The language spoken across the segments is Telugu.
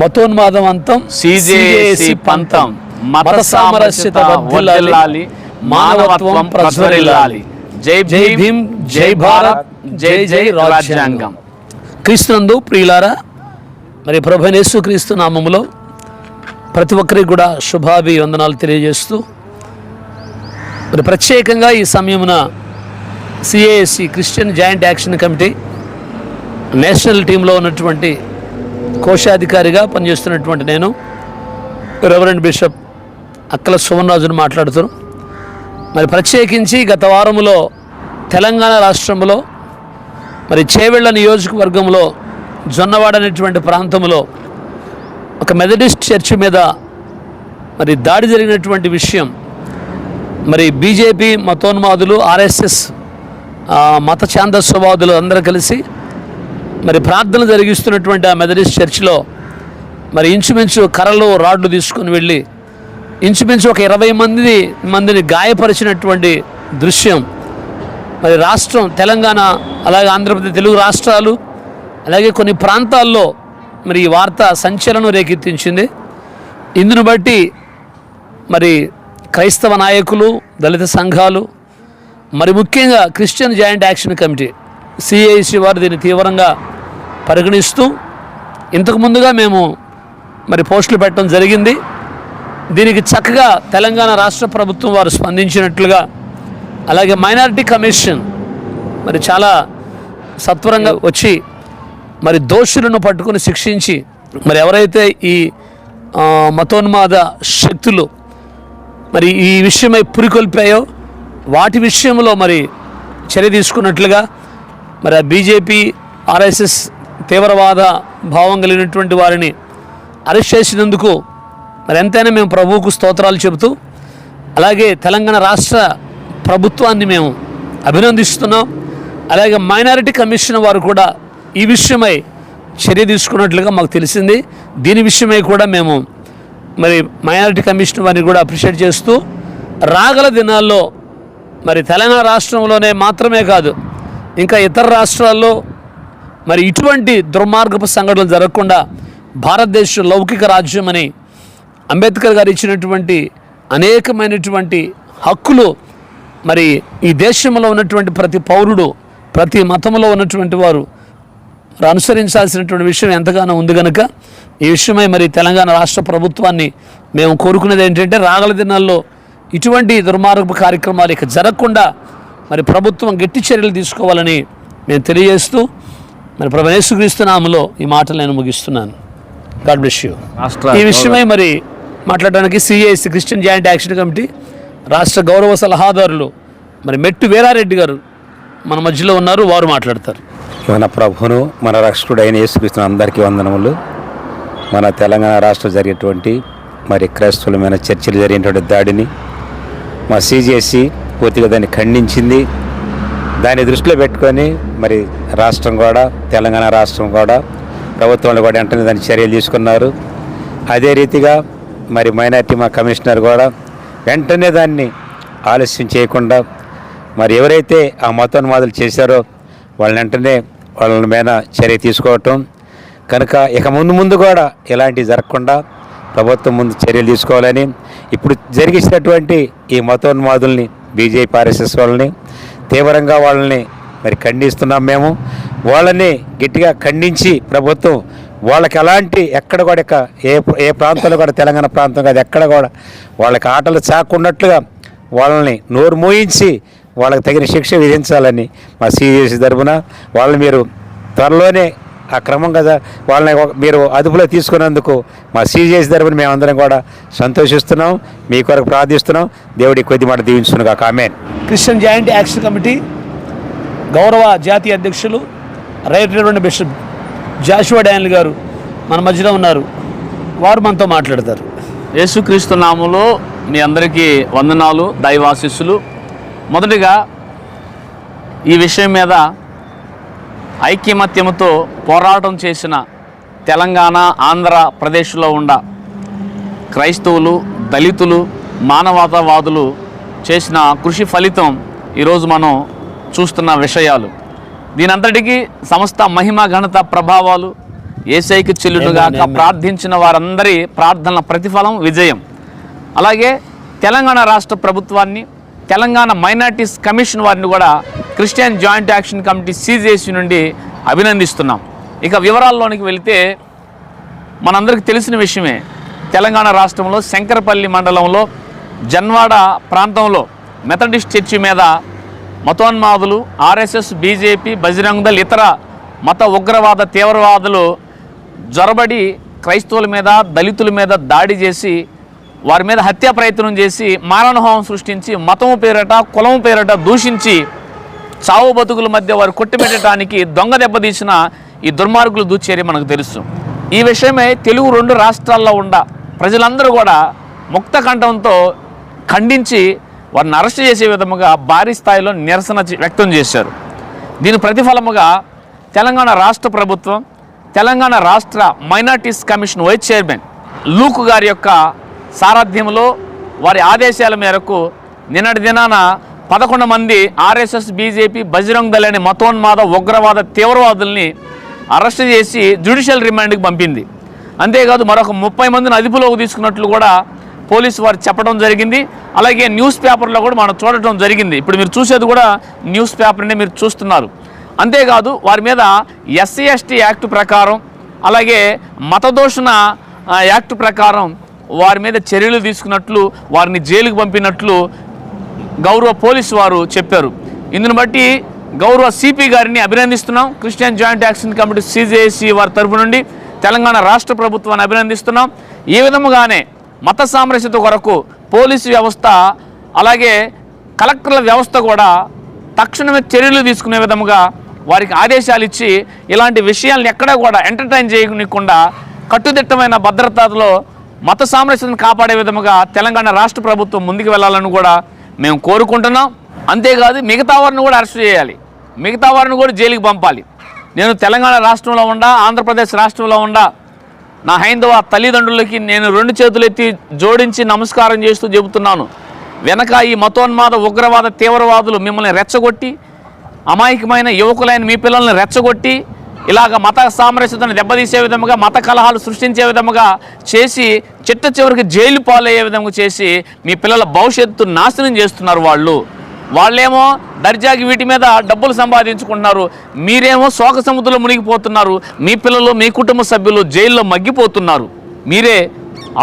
మతోన్మాదం అంతం సిజేసి పంతం మత సామరస్యత వర్ధిల్లాలి. మానవత్వం ప్రజ్వరిల్లాలి జై జై భీమ్ జై భారత్ జై జై రాజ్యాంగం. క్రీస్తునందు ప్రియులారా మరి ప్రభనేసు క్రీస్తు నామములో ప్రతి ఒక్కరికి కూడా శుభాభి వందనాలు తెలియజేస్తూ మరి ప్రత్యేకంగా ఈ సమయమున సిఏఎస్సి Christian joint action committee national టీంలో ఉన్నటువంటి కోశాధికారిగా పనిచేస్తున్నటువంటి నేను రెవరెండ్ బిషప్ అక్కల సువర్ణరాజును మాట్లాడుతున్నాను మరి ప్రత్యేకించి గత వారములో తెలంగాణ రాష్ట్రంలో మరి చేవెళ్ళ నియోజకవర్గంలో జొన్నవాడ అనేటువంటి ప్రాంతంలో ఒక మెథడిస్ట్ చర్చ్ మీద మరి దాడి జరిగినటువంటి విషయం మరి బీజేపీ మతోన్మాదులు ఆర్ఎస్ఎస్ మత ఛాందస్వవాదులు అందరూ కలిసి మరి ప్రార్థన జరిగిస్తున్నటువంటి ఆ మెథడిస్ట్ చర్చిలో మరి ఇంచుమించు కర్రలు రాడ్లు తీసుకొని వెళ్ళి ఇంచుమించు ఒక ఇరవై మంది మందిని గాయపరిచినటువంటి దృశ్యం. మరి రాష్ట్రం తెలంగాణ అలాగే ఆంధ్రప్రదేశ్ తెలుగు రాష్ట్రాలు అలాగే కొన్ని ప్రాంతాల్లో మరి ఈ వార్త సంచలనం రేకెత్తించింది. ఇందును బట్టి మరి క్రైస్తవ నాయకులు దళిత సంఘాలు మరి ముఖ్యంగా Christian joint action committee CIC వారు దీన్ని తీవ్రంగా పరిగణిస్తూ ఇంతకు ముందుగా మేము మరి పోస్టులు పెట్టడం జరిగింది. దీనికి చక్కగా తెలంగాణ రాష్ట్ర ప్రభుత్వం వారు స్పందించినట్లుగా అలాగే మైనారిటీ కమిషన్ మరి చాలా సత్వరంగా వచ్చి మరి దోషులను పట్టుకుని శిక్షించి మరి ఎవరైతే ఈ మతోన్మాద శక్తులు మరి ఈ విషయమై పురికొల్పాయో వాటి విషయంలో మరి చర్య తీసుకున్నట్లుగా మరి ఆ బీజేపీ ఆర్ఎస్ఎస్ తీవ్రవాద భావం కలిగినటువంటి వారిని అరెస్ట్ చేసినందుకు మరి ఎంతైనా మేము ప్రభువుకు స్తోత్రాలు చెబుతూ అలాగే తెలంగాణ రాష్ట్ర ప్రభుత్వాన్ని మేము అభినందిస్తున్నాం. అలాగే మైనారిటీ కమిషన్ వారు కూడా ఈ విషయమై చర్య తీసుకున్నట్లుగా మాకు తెలిసింది. దీని విషయమై కూడా మేము మరి మైనారిటీ కమిషన్ వారిని కూడా అప్రిషియేట్ చేస్తూ రాగల దినాల్లో మరి తెలంగాణ రాష్ట్రంలోనే మాత్రమే కాదు ఇంకా ఇతర రాష్ట్రాల్లో మరి ఇటువంటి దుర్మార్గపు సంఘటనలు జరగకుండా భారతదేశ లౌకిక రాజ్యం అని అంబేద్కర్ గారు ఇచ్చినటువంటి అనేకమైనటువంటి హక్కులు మరి ఈ దేశంలో ఉన్నటువంటి ప్రతి పౌరుడు ప్రతి మతంలో ఉన్నటువంటి వారు వారు అనుసరించాల్సినటువంటి విషయం ఎంతగానో ఉంది కనుక ఈ విషయమై మరి తెలంగాణ రాష్ట్ర ప్రభుత్వాన్ని మేము కోరుకునేది ఏంటంటే రాగల దినాల్లో ఇటువంటి దుర్మార్గపు కార్యక్రమాలు ఇక జరగకుండా మరి ప్రభుత్వం గట్టి చర్యలు తీసుకోవాలని మేము తెలియజేస్తూ మరి ప్రభు యేసుక్రీస్తు నామములో ఈ మాటలు నేను ముగిస్తున్నాను. God bless you. ఈ విషయమై మరి మాట్లాడడానికి CIC Christian joint action committee రాష్ట్ర గౌరవ సలహాదారులు మరి మెట్టు వీరారెడ్డి గారు మన మధ్యలో ఉన్నారు వారు మాట్లాడతారు. మన ప్రభును మన రక్షకుడైన యేసుక్రీస్తు అందరికీ వందనములు. మన తెలంగాణ రాష్ట్రం జరిగేటువంటి మరి క్రైస్తవులమైన చర్చలు జరిగినటువంటి దాడిని మా సీజేసి పూర్తిగా దాన్ని ఖండించింది. దాన్ని దృష్టిలో పెట్టుకొని మరి రాష్ట్రం కూడా తెలంగాణ రాష్ట్రం కూడా ప్రభుత్వాలు కూడా వెంటనే దాన్ని చర్యలు తీసుకున్నారు. అదే రీతిగా మరి మైనార్టీ మా కమిషనర్ కూడా వెంటనే దాన్ని ఆలస్యం చేయకుండా మరి ఎవరైతే ఆ మతోన్మాదులు చేశారో వాళ్ళని వెంటనే వాళ్ళ మీద చర్య తీసుకోవటం. కనుక ఇక ముందు ముందు కూడా ఇలాంటివి జరగకుండా ప్రభుత్వం ముందు చర్యలు తీసుకోవాలని ఇప్పుడు జరిగినటువంటి ఈ మతోన్మాదుల్ని బీజేపీ ఆర్ఎస్ఎస్ వాళ్ళని తీవ్రంగా వాళ్ళని మరి ఖండిస్తున్నాం మేము. వాళ్ళని గట్టిగా ఖండించి ప్రభుత్వం వాళ్ళకి ఎలాంటి ఎక్కడ కూడా ఏ ఏ ప్రాంతంలో కూడా తెలంగాణ ప్రాంతం కాదు ఎక్కడ కూడా వాళ్ళకి ఆటలు చాకున్నట్లుగా వాళ్ళని నోరు మోయించి వాళ్ళకి తగిన శిక్ష విధించాలని మా సీరియస్ తరఫున వాళ్ళని మీరు త్వరలోనే ఆ క్రమంగా జ- వాళ్ళని ఒక- మీరు అదుపులో తీసుకున్నందుకు మా సిజిఎస్ తరపున మేమందరం కూడా సంతోషిస్తున్నాం. మీ కొరకు ప్రార్థిస్తున్నాం. దేవుడి కొద్ది మాట దీవించునుగా కామెన్ క్రిస్టియన్ జాయింట్ యాక్షన్ కమిటీ గౌరవ జాతీయ అధ్యక్షులు రైట్ బిషప్ జాషువా డానిల్ గారు మన మధ్యలో ఉన్నారు. వారు మనతో మాట్లాడతారు. యేసుక్రీస్తు నామంలో మీ అందరికీ వందనాలు దైవాశిస్సులు. మొదటిగా ఈ విషయం మీద ఐక్యమత్యముతో పోరాటం చేసిన తెలంగాణ ఆంధ్రప్రదేశ్లో ఉన్న క్రైస్తవులు దళితులు మానవతావాదులు చేసిన కృషి ఫలితం ఈరోజు మనం చూస్తున్న విషయాలు దీనంతటికీ సమస్త మహిమ ఘనత ప్రభావాలు ఏసైకి amen. ప్రార్థించిన వారందరి ప్రార్థనల ప్రతిఫలం విజయం అలాగే తెలంగాణ రాష్ట్ర ప్రభుత్వాన్ని తెలంగాణ మైనార్టీస్ కమిషన్ వారిని కూడా Christian joint action committee CJC నుండి అభినందిస్తున్నాం. ఇక వివరాల్లోనికి వెళితే మనందరికీ తెలిసిన విషయమే తెలంగాణ రాష్ట్రంలో శంకరపల్లి మండలంలో జన్వాడ ప్రాంతంలో మెథడిస్ట్ చర్చి మీద మతోన్మాదులు ఆర్ఎస్ఎస్ బీజేపీ బజరంగదల్ దళ్ ఇతర మత ఉగ్రవాద తీవ్రవాదులు జొరబడి క్రైస్తవుల మీద దళితుల మీద దాడి చేసి వారి మీద హత్యా ప్రయత్నం చేసి మారణహోమం సృష్టించి మతము పేరట కులము పేరట దూషించి చావు బతుకుల మధ్య వారు కొట్టిపెట్టడానికి దొంగ దెబ్బతీసిన ఈ దుర్మార్గులు దూచేరి మనకు తెలుసు. ఈ విషయమై తెలుగు రెండు రాష్ట్రాల్లో ఉండ ప్రజలందరూ కూడా ముక్త కంఠంతో ఖండించి వారిని అరెస్ట్ చేసే విధముగా భారీ స్థాయిలో నిరసన వ్యక్తం చేశారు. దీని ప్రతిఫలముగా తెలంగాణ రాష్ట్ర ప్రభుత్వం తెలంగాణ రాష్ట్ర మైనార్టీస్ కమిషన్ వైస్ చైర్మన్ లూకు గారి యొక్క సారథ్యంలో వారి ఆదేశాల మేరకు నిన్నటి దినాన పదకొండు మంది ఆర్ఎస్ఎస్ బీజేపీ బజరంగ్ దళ్ అనే మతోన్మాద ఉగ్రవాద తీవ్రవాదుల్ని అరెస్ట్ చేసి జ్యుడిషియల్ రిమాండ్కి పంపింది. అంతేకాదు మరొక ముప్పై మందిని అదుపులోకి తీసుకున్నట్లు కూడా పోలీసు వారు చెప్పడం జరిగింది. అలాగే న్యూస్ పేపర్లో కూడా మనం చూడటం జరిగింది. ఇప్పుడు మీరు చూసేది కూడా న్యూస్ పేపర్నే మీరు చూస్తున్నారు. అంతేకాదు వారి మీద ఎస్సీ ఎస్టీ యాక్ట్ ప్రకారం అలాగే మతదోషణ యాక్ట్ ప్రకారం వారి మీద చర్యలు తీసుకున్నట్లు వారిని జైలుకు పంపినట్లు గౌరవ పోలీసు వారు చెప్పారు. ఇందును బట్టి గౌరవ సిపి గారిని అభినందిస్తున్నాం. Christian joint action committee CJC వారి తరపు నుండి తెలంగాణ రాష్ట్ర ప్రభుత్వాన్ని అభినందిస్తున్నాం. ఈ విధముగానే మత సామరస్యత కొరకు పోలీసు వ్యవస్థ అలాగే కలెక్టర్ల వ్యవస్థ కూడా తక్షణమే చర్యలు తీసుకునే విధముగా వారికి ఆదేశాలు ఇచ్చి ఇలాంటి విషయాలను ఎక్కడా కూడా ఎంటర్టైన్ చేయకుండా కట్టుదిట్టమైన భద్రతలో మత సామరస్యతను కాపాడే విధముగా తెలంగాణ రాష్ట్ర ప్రభుత్వం ముందుకు వెళ్ళాలని కూడా మేము కోరుకుంటున్నాం. అంతేకాదు మిగతా వారిని కూడా అరెస్ట్ చేయాలి. మిగతా వారిని కూడా జైలుకి పంపాలి. నేను తెలంగాణ రాష్ట్రంలో ఉండా ఆంధ్రప్రదేశ్ రాష్ట్రంలో ఉండా. నా హైందవ తల్లిదండ్రులకి నేను రెండు చేతులు ఎత్తి జోడించి నమస్కారం చేస్తూ చెబుతున్నాను. వెనక ఈ మతోన్మాద ఉగ్రవాద తీవ్రవాదులు మిమ్మల్ని రెచ్చగొట్టి అమాయకమైన యువకులైన మీ పిల్లల్ని రెచ్చగొట్టి ఇలాగ మత సామరస్యతను దెబ్బతీసే విధముగా మత కలహాలు సృష్టించే విధముగా చేసి చిట్ట చివరికి జైలు పాలయ్యే విధంగా చేసి మీ పిల్లల భవిష్యత్తు నాశనం చేస్తున్నారు వాళ్ళు. వాళ్ళేమో దర్జాకి వీటి మీద డబ్బులు సంపాదించుకుంటున్నారు. మీరేమో శోక సముద్రంలో మునిగిపోతున్నారు. మీ పిల్లలు మీ కుటుంబ సభ్యులు జైల్లో మగ్గిపోతున్నారు. మీరే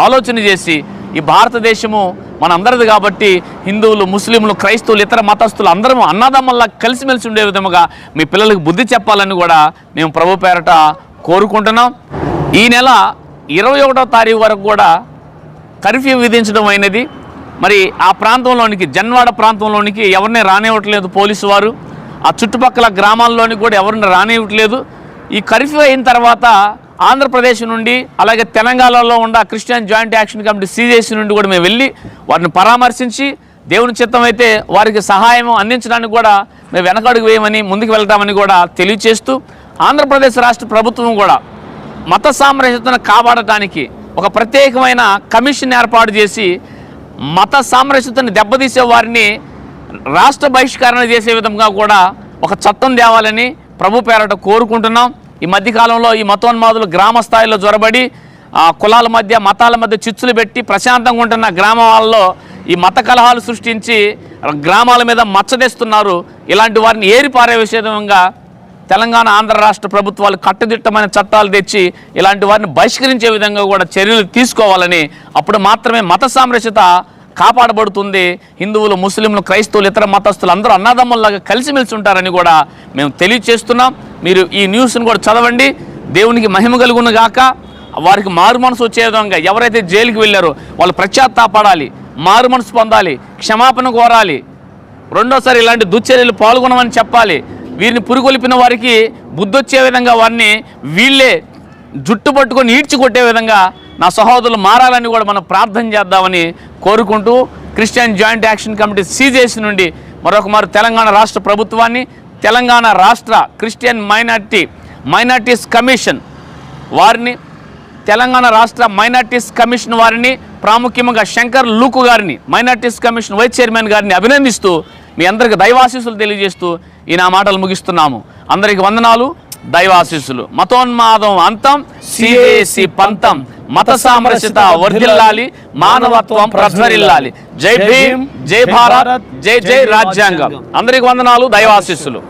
ఆలోచన చేసి ఈ భారతదేశము మనందరిది కాబట్టి హిందువులు ముస్లింలు క్రైస్తవులు ఇతర మతస్థులు అందరం అన్నదమ్మల్లా కలిసిమెలిసి ఉండే విధముగా మీ పిల్లలకు బుద్ధి చెప్పాలని కూడా మేము ప్రభు పేరట కోరుకుంటున్నాం. ఈ నెల ఇరవై ఒకటో తారీఖు వరకు కూడా కర్ఫ్యూ విధించడం అయినది. మరి ఆ ప్రాంతంలోనికి జన్వాడ ప్రాంతంలోనికి ఎవరిని రానివ్వట్లేదు పోలీసు వారు. ఆ చుట్టుపక్కల గ్రామాల్లోని కూడా ఎవరిని రానివ్వట్లేదు. ఈ కర్ఫ్యూ అయిన తర్వాత ఆంధ్రప్రదేశ్ నుండి అలాగే తెలంగాణలో ఉన్న Christian joint action committee CJC నుండి కూడా మేము వెళ్ళి వారిని పరామర్శించి దేవుని చిత్తం అయితే వారికి సహాయం అందించడానికి కూడా మేము వెనకడుగు వేయమని ముందుకు వెళ్తామని కూడా తెలియచేస్తూ ఆంధ్రప్రదేశ్ రాష్ట్ర ప్రభుత్వం కూడా మత సామరస్యతను కాపాడటానికి ఒక ప్రత్యేకమైన కమిషన్ ఏర్పాటు చేసి మత సామరస్యతను దెబ్బతీసే వారిని రాష్ట్ర బహిష్కరణ చేసే విధంగా కూడా ఒక చట్టం తేవాలని ప్రభు పేరట కోరుకుంటున్నాం. ఈ మధ్యకాలంలో ఈ మతోన్మాదులు గ్రామ స్థాయిలో జొరబడి ఆ, కులాల మధ్య మతాల మధ్య చిచ్చులు పెట్టి ప్రశాంతంగా ఉంటున్న గ్రామాల్లో ఈ మత కలహాలు సృష్టించి గ్రామాల మీద మచ్చదేస్తున్నారు ఇలాంటి వారిని ఏరి పారేసే తెలంగాణ ఆంధ్ర రాష్ట్ర ప్రభుత్వాలు కట్టుదిట్టమైన చట్టాలు తెచ్చి ఇలాంటి వారిని బహిష్కరించే విధంగా కూడా చర్యలు తీసుకోవాలని అప్పుడు మాత్రమే మత సామరస్యత కాపాడబడుతుంది. హిందువులు ముస్లింలు క్రైస్తవులు ఇతర మతస్థులు అందరూ అన్నదమ్ముల్లాగా కలిసిమెలిసి ఉంటారని కూడా మేము తెలియచేస్తున్నాం. మీరు ఈ న్యూస్ని కూడా చదవండి. దేవునికి మహిమ కలుగునుగాక వారికి మారు మనసు వచ్చే విధంగా ఎవరైతే జైలుకి వెళ్ళారో వాళ్ళు పశ్చాత్తాపడాలి మారు మనసు పొందాలి క్షమాపణ కోరాలి. రెండోసారి ఇలాంటి దుశ్చర్యలు పాల్గొనమని చెప్పాలి. వీరిని పురుగొలిపిన వారికి బుద్ధొచ్చే విధంగా వారిని వీళ్ళే జుట్టు పట్టుకొని ఈడ్చి కొట్టే విధంగా నా సహోదరులు మారాలని కూడా మనం ప్రార్థన చేద్దామని కోరుకుంటూ Christian joint action committee CJC నుండి మరొక మారు తెలంగాణ రాష్ట్ర ప్రభుత్వాన్ని తెలంగాణ రాష్ట్ర క్రిస్టియన్ మైనార్టీ మైనార్టీస్ కమిషన్ వారిని తెలంగాణ రాష్ట్ర మైనార్టీస్ కమిషన్ వారిని ప్రాముఖ్యంగా శంకర్ లూకు గారిని మైనార్టీస్ కమిషన్ వైస్ చైర్మన్ గారిని అభినందిస్తూ మీ అందరికి దైవాశీస్సులు తెలియజేస్తూ ఈ నా మాటలు ముగిస్తున్నాము. అందరికి వందనాలు. దైవాశీస్సులు. మతోన్మాదం అంతం. సిఏసి పంతం. మత సామరస్యత వర్ధిల్లాలి. మానవత్వం ప్రజ్వరిల్లాలి. జై భీమ్. జై భారత్. జై జై రాజ్యాంగం. అందరికి వందనాలు. దైవాశీస్సులు.